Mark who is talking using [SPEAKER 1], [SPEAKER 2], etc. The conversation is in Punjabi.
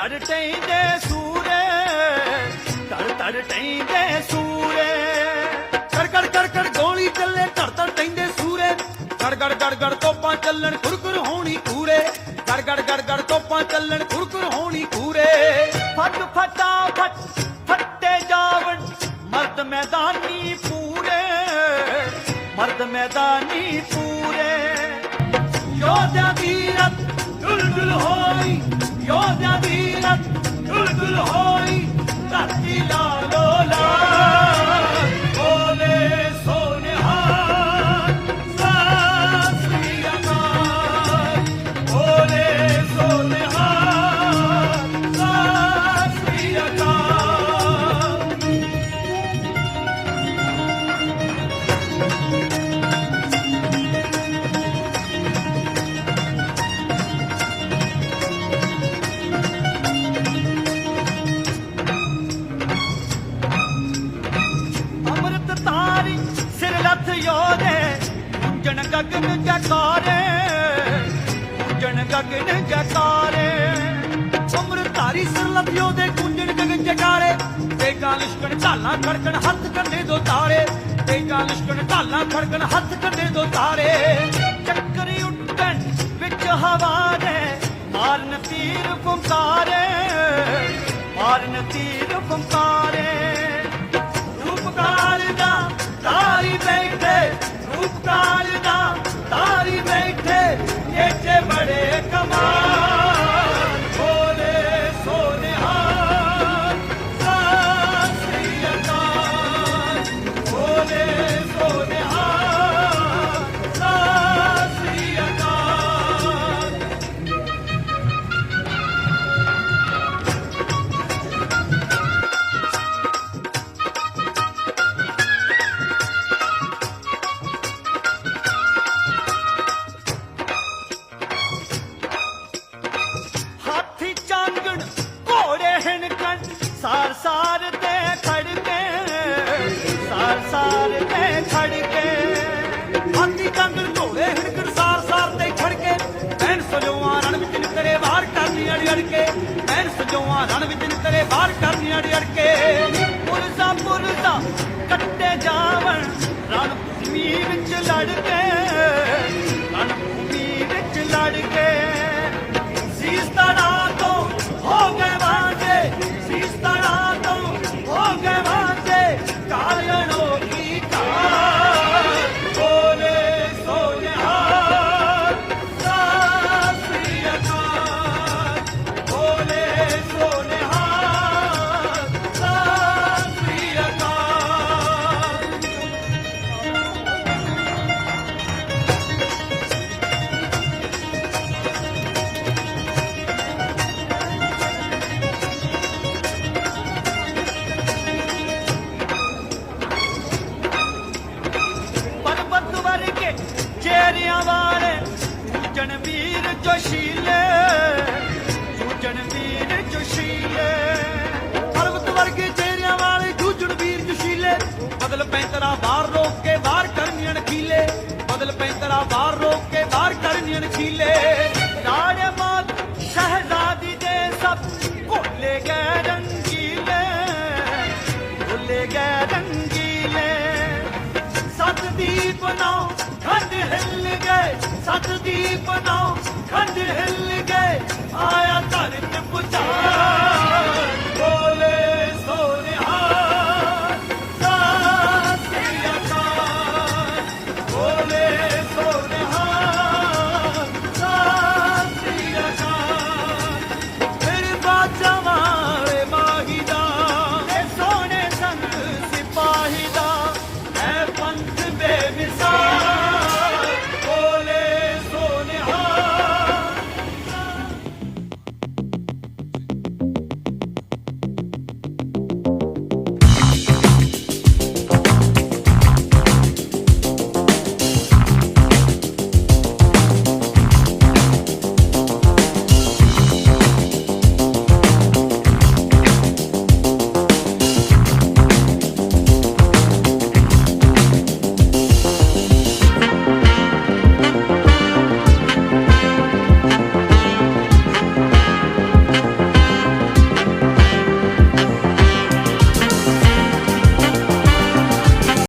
[SPEAKER 1] ਤੜ ਟੈਂਦੇ ਸੂਰੇ ਤੜ ਤੜ ਟੈਂਦੇ ਸੂਰੇ। ਕੜ ਕੜ ਕੜ ਕੜ ਗੋਲੀ ਚੱਲੇ ਤੜ ਤੜ ਟੈਂਦੇ ਸੂਰੇ। ਗੜ ਗੜ ਗੜ ਗੜ ਤੋਪਾਂ ਚੱਲਣ ਕੁਰਕੁਰ ਹੋਣੀ ਕੂਰੇ। ਗੜ ਗੜ ਗੜ ਗੜ ਤੋਪਾਂ ਚੱਲਣ ਕੁਰਕੁਰ ਹੋਣੀ ਕੂਰੇ। ਫਟ ਫਟਾ ਫਟ, ਫੱਟੇ ਜਾਵਣ, ਮਰਦ ਮੈਦਾਨੀ ਪੂਰੇ। ਮਰਦ ਮੈਦਾਨੀ ਪੂਰੇ। ਯੋਧਿਆਂ ਦੀ ਰਤ ਦੁਲਦੁਲ ਹੋਈ ਯੋਧਿਆ ਦੀ ਰਤ ਦੁਲਦੁਲ ਹੋਈ ਧਰਤੀ ਲਾਲੋ ਲਾਲ ਤਾਰੀ ਸਿਰ ਲੱਥ ਗਗਨ ਜਕਾਰੇ ਤੇਗਾ ਲਿਸ਼ਕਣ ਢਾਲਾਂ ਖੜਕਣ ਹੱਥ ਕੰਨੇ ਦੋ ਤਾਰੇ ਤੇਗਾ ਲਿਸ਼ਕਣ ਢਾਲਾਂ ਖੜਕਣ ਹੱਥ ਕੰਨੇ ਦੋ ਤਾਰੇ ਚੱਕਰੀ ਉੱਡਣ ਵਿੱਚ ਹਵਾ ਦੇ ਮਾਰਨ ਤੀਰ ਫੁੰਕਾਰੇ ਮਾਰਨ ਤੀਰ ਫੁੰਕਾਰੇ ਰੂਪਕਾਰ ਦਾ ਤਾਰੀ ਬੈਠੇ, ਰੂਪਕਾਰ ਦਾ ਅੜ ਅੜ ਕੇ ਪੁਰਜ਼ਾ ਪੁਰਜ਼ਾ ਕੱਟੇ ਜਾਵਣ ਰਣ ਭੂਮੀ ਵਿੱਚ ਲੜ ਕੇ ਰੰਗੀਲੇ। ਸਤ ਦੀਪ ਨਾਉ ਖੰਡ ਹਿੱਲ ਗਏ ਸਤ ਦੀਪ ਨਾਉ ਖੰਡ ਹਿੱਲ ਗਏ। ਆਇਆ ਧਰ ਤੇ ਪੁਚਾਰ ਬੋਲੇ